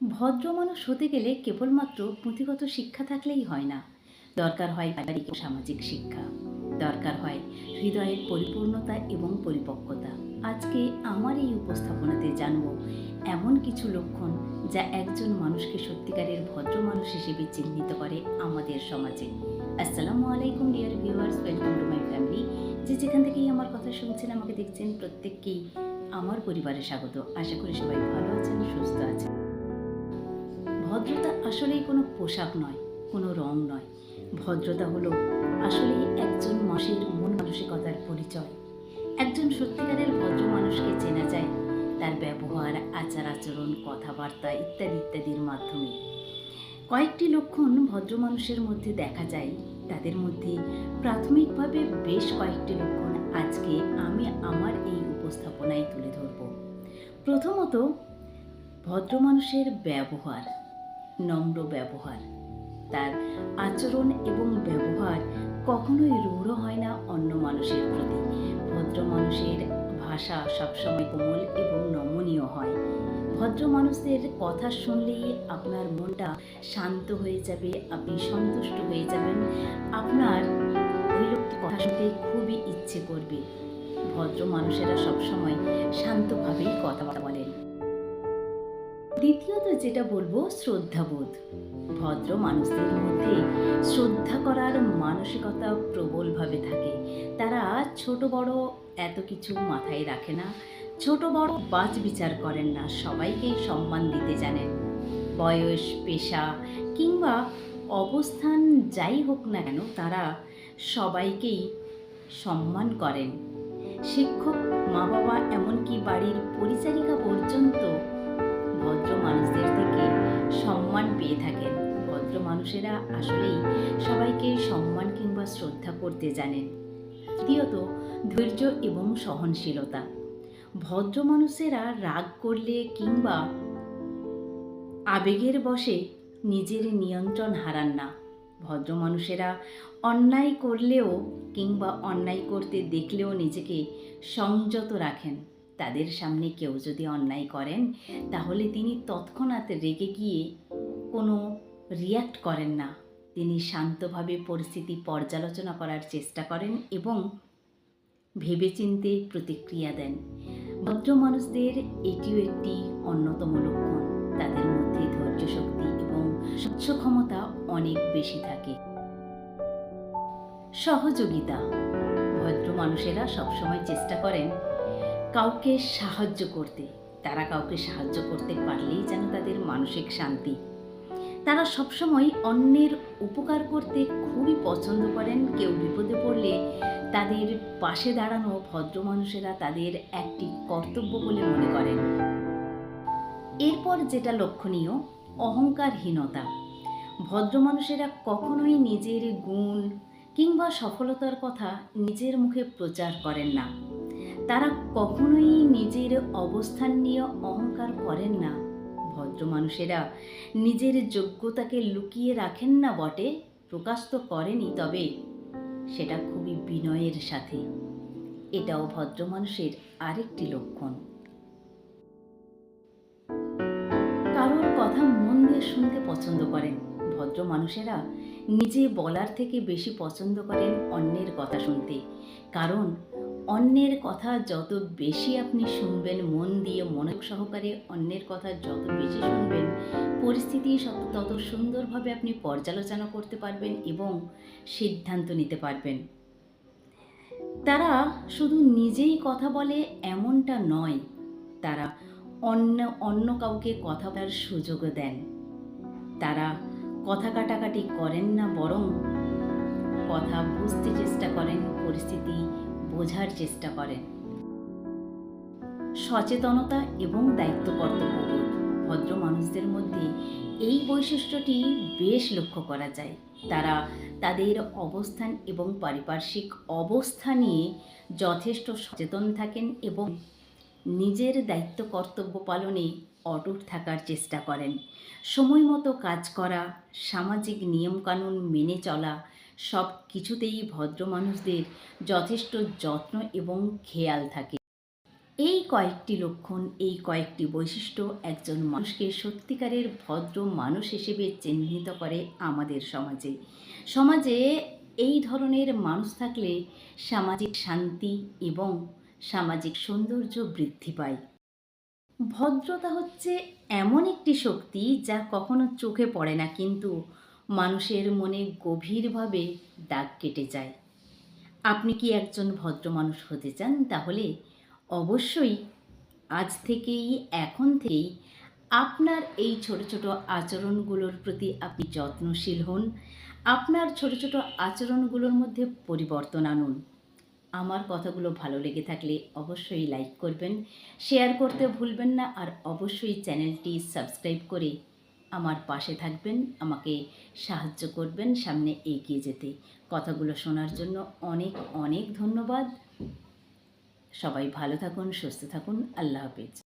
ভদ্র মানুষ হতে গেলে কেবলমাত্র পুঁথিগত শিক্ষা থাকলেই হয় না। দরকার হয় পারিবারিক সামাজিক শিক্ষা। দরকার হয় হৃদয়ের পরিপূর্ণতা এবং পরিপক্কতা। আজকে আমার এই উপস্থাপনাতে জানব এমন কিছু লক্ষণ যা একজন মানুষকে সত্যিকারের ভদ্র মানুষ হিসেবে চিহ্নিত করে আমাদের সমাজে। আসসালামু আলাইকুম dear viewers welcome to my family যে যেখান থেকেই আমার কথা শুনছেন, আমাকে দেখছেন, প্রত্যেককেই আমার পরিবারে স্বাগত। আশা করি সবাই ভালো আছেন, সুস্থ আছেন। ভদ্রতা আসলেই কোনো পোশাক নয়, কোনো রং নয়। ভদ্রতা হলো আসলেই একজন মানুষের মন মানসিকতার পরিচয়। একজন সত্যিকারের ভদ্র মানুষকে চেনা যায়, তার ব্যবহার, আচার আচরণ, কথাবার্তা ইত্যাদি ইত্যাদির মাধ্যমে। কয়েকটি লক্ষণ ভদ্র মানুষের মধ্যে দেখা যায়। তাদের মধ্যে প্রাথমিকভাবে বেশ কয়েকটি লক্ষণ আজকে আমি আমার এই উপস্থাপনায় তুলে ধরব। প্রথমত, ভদ্র মানুষের ব্যবহার। নম্র ব্যবহার। তার আচরণ এবং ব্যবহার কখনোই রূঢ় হয় না অন্য মানুষের প্রতি। ভদ্র মানুষের ভাষা সবসময় কোমল এবং নমনীয় হয়। ভদ্র মানুষদের কথা শুনলেই আপনার মনটা শান্ত হয়ে যাবে, আপনি সন্তুষ্ট হয়ে যাবেন। আপনার কথা শুনতে খুবই ইচ্ছে করবে। ভদ্র মানুষেরা সবসময় শান্তভাবেই কথাবার্তা বলেন। দ্বিতীয়ত যেটা বলব, শ্রদ্ধাবোধ। ভদ্র মানুষদের মধ্যে শ্রদ্ধা করার মানসিকতা প্রবলভাবে থাকে। তারা ছোট বড় এত কিছু মাথায় রাখে না। ছোট বড় বাজ বিচার করেন না, সবাইকেই সম্মান দিতে জানেন। বয়স, পেশা কিংবা অবস্থান যাই হোক না কেন, তারা সবাইকেই সম্মান করেন। শিক্ষক মা বাবা এমনকি বাড়ির পরিচারিকা পর্যন্ত ভদ্র মানুষদের থেকে সম্মান পেয়ে থাকেন। ভদ্র মানুষেরা আসলেই সবাইকে সম্মান কিংবা শ্রদ্ধা করতে জানেন। দ্বিতীয়ত, ধৈর্য এবং সহনশীলতা। ভদ্র মানুষেরা রাগ করলে কিংবা আবেগের বশে নিজের নিয়ন্ত্রণ হারান না। ভদ্র মানুষেরা অন্যায় করলেও কিংবা অন্যায় করতে দেখলেও নিজেকে সংযত রাখেন। তাদের সামনে কেউ যদি অন্যায় করেন, তাহলে তিনি তৎক্ষণাৎ রেগে গিয়ে কোনো রিয়্যাক্ট করেন না। তিনি শান্তভাবে পরিস্থিতি পর্যালোচনা করার চেষ্টা করেন এবং ভেবেচিন্তে প্রতিক্রিয়া দেন। ভদ্র মানুষদের এটিও একটি অন্যতম লক্ষণ। তাদের মধ্যে ধৈর্য শক্তি এবং সহ্য ক্ষমতা অনেক বেশি থাকে। সহযোগিতা। ভদ্র মানুষেরা সবসময় চেষ্টা করেন কাউকে সাহায্য করতে, তারা কাউকে সাহায্য করতে পারলেই যেন তাদের মানসিক শান্তি। তারা সবসময় অন্যের উপকার করতে খুবই পছন্দ করেন। কেউ বিপদে পড়লে তাদের পাশে দাঁড়ানো ভদ্র মানুষেরা তাদের একটি কর্তব্য বলে মনে করেন। এরপর যেটা লক্ষণীয়, অহংকারহীনতা। ভদ্র মানুষেরা কখনোই নিজের গুণ কিংবা সফলতার কথা নিজের মুখে প্রচার করেন না। তারা কখনোই নিজের অবস্থান নিয়ে অহংকার করেন না। ভদ্র মানুষেরা নিজের যোগ্যতাকে লুকিয়ে রাখেন না বটে, প্রকাশ তো করেনি তবে। সেটা খুবই বিনয়ের সাথে। এটাও ভদ্র মানুষের আরেকটি লক্ষণ। কারোর কথা মন দিয়ে শুনতে পছন্দ করেন। ভদ্র মানুষেরা নিজে বলার থেকে বেশি পছন্দ করেন অন্যের কথা শুনতে। কারণ অন্যের কথা যত বেশি আপনি শুনবেন, মন দিয়ে মনোযোগ সহকারে অন্যের কথা যত বেশি শুনবেন, পরিস্থিতি তত সুন্দরভাবে আপনি পর্যালোচনা করতে পারবেন এবং সিদ্ধান্ত নিতে পারবেন। তারা শুধু নিজেই কথা বলে এমনটা নয়, তারা অন্য অন্য কাউকে কথা বলার সুযোগও দেন। তারা কথা কাটাকাটি করেন না, বরং কথা বুঝতে চেষ্টা করেন পরিস্থিতি বোঝার চেষ্টা করেন। সচেতনতা এবং দায়িত্ব কর্তব্যবোধ ভদ্র মানুষদের মধ্যে এই বৈশিষ্ট্যটি বেশ লক্ষ্য করা যায়। তারা তাদের অবস্থান এবং পারিপার্শ্বিক অবস্থা নিয়ে যথেষ্ট সচেতন থাকেন এবং নিজের দায়িত্ব কর্তব্য পালনে অটুট থাকার চেষ্টা করেন। সময় মতো কাজ করা, সামাজিক নিয়মকানুন মেনে চলা সব কিছুতেই ভদ্র মানুষদের যথেষ্ট যত্ন এবং খেয়াল থাকে। এই কয়েকটি লক্ষণ, এই কয়েকটি বৈশিষ্ট্য একজন মানুষকে সত্যিকারের ভদ্র মানুষ হিসেবে চিহ্নিত করে আমাদের সমাজে। সমাজে এই ধরনের মানুষ থাকলে সামাজিক শান্তি এবং সামাজিক সৌন্দর্য বৃদ্ধি পায়। ভদ্রতা হচ্ছে এমন একটি শক্তি যা কখনো চোখে পড়ে না, কিন্তু মানুষের মনে গভীরভাবে দাগ কেটে যায়। আপনি কি একজন ভদ্র মানুষ হতে চান? তাহলে অবশ্যই আজ থেকেই, এখন থেকেই আপনার এই ছোট ছোট আচরণগুলোর প্রতি আপনি যত্নশীল হন। আপনার ছোট ছোট আচরণগুলোর মধ্যে পরিবর্তন আনুন। আমার কথাগুলো ভালো লেগে থাকলে অবশ্যই লাইক করবেন, শেয়ার করতে ভুলবেন না, আর অবশ্যই চ্যানেলটি সাবস্ক্রাইব করে আমার পাশে থাকবেন, আমাকে সাহায্য করবেন সামনে এগিয়ে যেতে। কথাগুলো শোনার জন্য অনেক অনেক ধন্যবাদ। সবাই ভালো থাকুন, সুস্থ থাকুন। আল্লাহ হাফেজ।